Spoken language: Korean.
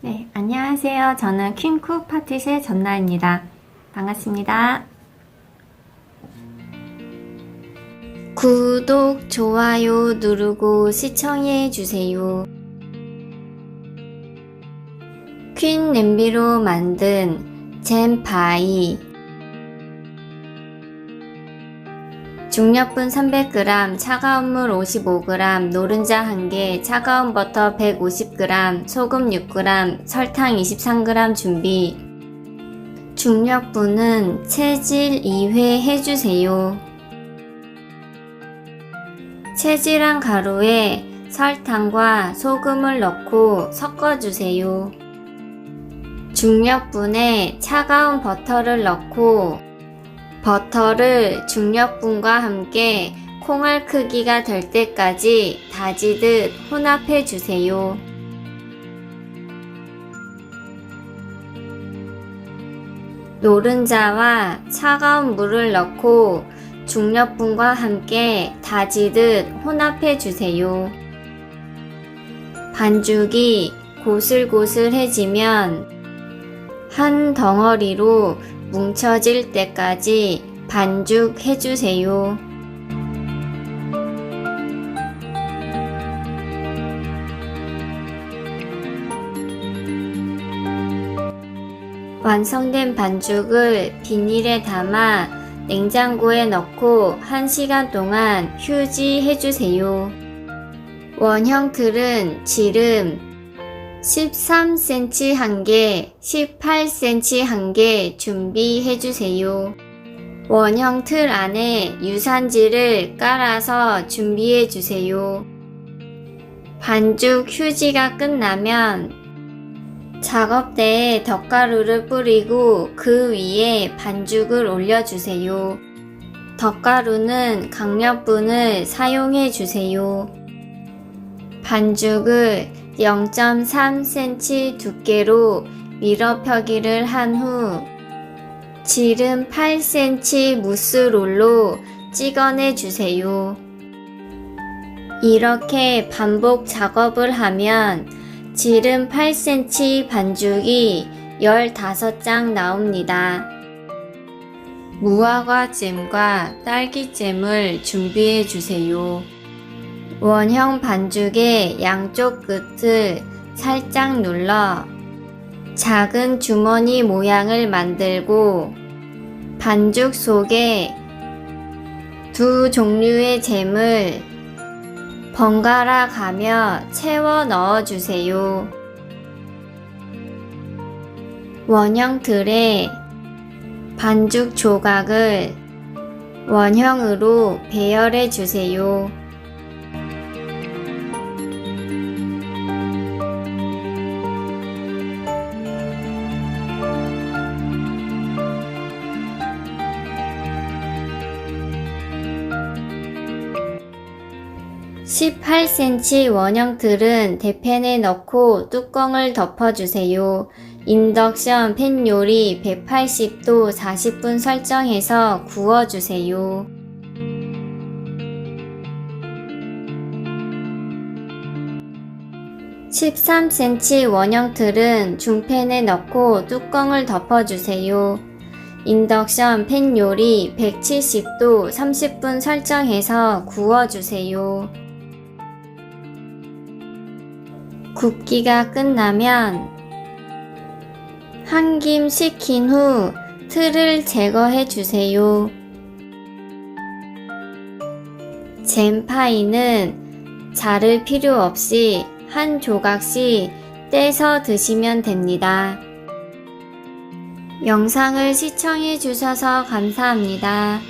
네, 안녕하세요. 저는 퀸쿡 파티시의 전나입니다. 반갑습니다. 구독, 좋아요 누르고 시청해 주세요. 퀸 냄비로 만든 잼 파이 중력분 300g, 차가운 물 55g, 노른자 1개, 차가운 버터 150g, 소금 6g, 설탕 23g 준비. 중력분은 체질 2회 해주세요. 체질한 가루에 설탕과 소금을 넣고 섞어주세요. 중력분에 차가운 버터를 넣고 버터를 중력분과 함께 콩알 크기가 될 때까지 다지듯 혼합해 주세요. 노른자와 차가운 물을 넣고 중력분과 함께 다지듯 혼합해 주세요. 반죽이 고슬고슬해지면 한 덩어리로 뭉쳐질 때까지 반죽해 주세요. 완성된 반죽을 비닐에 담아 냉장고에 넣고 1시간 동안 휴지해 주세요. 원형 틀은 지름 13cm 한 개, 18cm 한 개 준비해 주세요. 원형 틀 안에 유산지를 깔아서 준비해 주세요. 반죽 휴지가 끝나면 작업대에 덧가루를 뿌리고 그 위에 반죽을 올려주세요. 덧가루는 강력분을 사용해 주세요. 반죽을 0.3cm 두께로 밀어 펴기를 한 후 지름 8cm 무스롤로 찍어내 주세요. 이렇게 반복 작업을 하면 지름 8cm 반죽이 15장 나옵니다. 무화과 잼과 딸기잼을 준비해 주세요. 원형 반죽의 양쪽 끝을 살짝 눌러 작은 주머니 모양을 만들고 반죽 속에 두 종류의 잼을 번갈아 가며 채워 넣어 주세요. 원형 틀에 반죽 조각을 원형으로 배열해 주세요. (18cm) 원형 틀은 대팬에 넣고 뚜껑을 덮어주세요. 인덕션 팬 요리 180도 40분 설정해서 구워주세요. (13cm) 원형 틀은 중팬에 넣고 뚜껑을 덮어주세요. 인덕션 팬 요리 170도 30분 설정해서 구워주세요. 굽기가 끝나면 한 김 식힌 후 틀을 제거해 주세요. 잼파이는 자를 필요 없이 한 조각씩 떼서 드시면 됩니다. 영상을 시청해 주셔서 감사합니다.